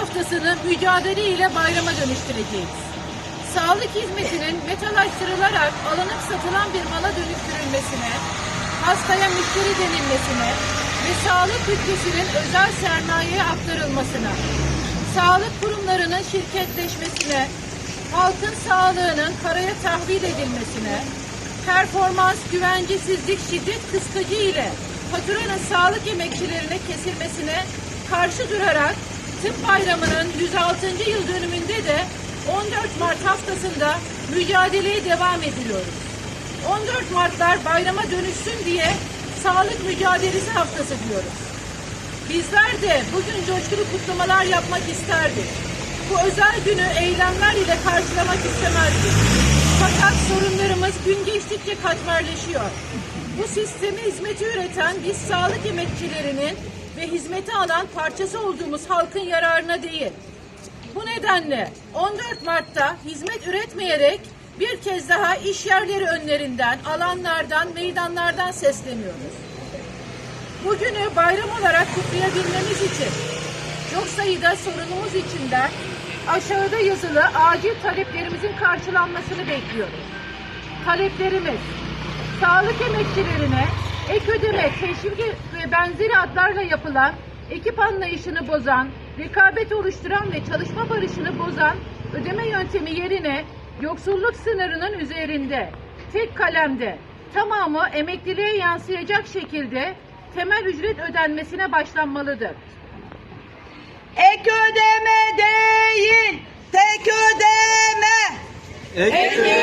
haftasını mücadele ile bayrama dönüştüreceğiz. Sağlık hizmetinin metalaştırılarak alınıp satılan bir mala dönüştürülmesine, hastaya müşteri denilmesine ve sağlık bütçesinin özel sermayeye aktarılmasına, sağlık kurumlarının şirketleşmesine, halkın sağlığının karaya tahvil edilmesine, performans, güvencesizlik, şiddet kıskacı ile faturanın sağlık emekçilerine kesilmesine karşı durarak tıp bayramının 106. yıl dönümünde de 14 Mart haftasında mücadeleye devam ediyoruz. 14 Martlar bayrama dönüşsün diye sağlık mücadelesi haftası diyoruz. Bizler de bugün coşkulu kutlamalar yapmak isterdik. Bu özel günü eylemler ile karşılamak istemezdik. Fakat sorunlarımız gün geçtikçe katmerleşiyor. Bu sistemi hizmeti üreten biz sağlık emekçilerinin ve hizmeti alan parçası olduğumuz halkın yararına değil. Bu nedenle 14 Mart'ta hizmet üretmeyerek bir kez daha iş yerleri önlerinden, alanlardan, meydanlardan sesleniyoruz. Bugünü bayram olarak kutlayabilmemiz için çok sayıda sorunumuz içinden aşağıda yazılı acil taleplerimizin karşılanmasını bekliyoruz. Taleplerimiz sağlık emekçilerine ek ödeme, teşvik ve benzeri adlarla yapılan ekip anlayışını bozan, rekabet oluşturan ve çalışma barışını bozan ödeme yöntemi yerine yoksulluk sınırının üzerinde tek kalemde tamamı emekliliğe yansıyacak şekilde temel ücret ödenmesine başlanmalıdır. Ek ödeme değil, tek ödeme. Ek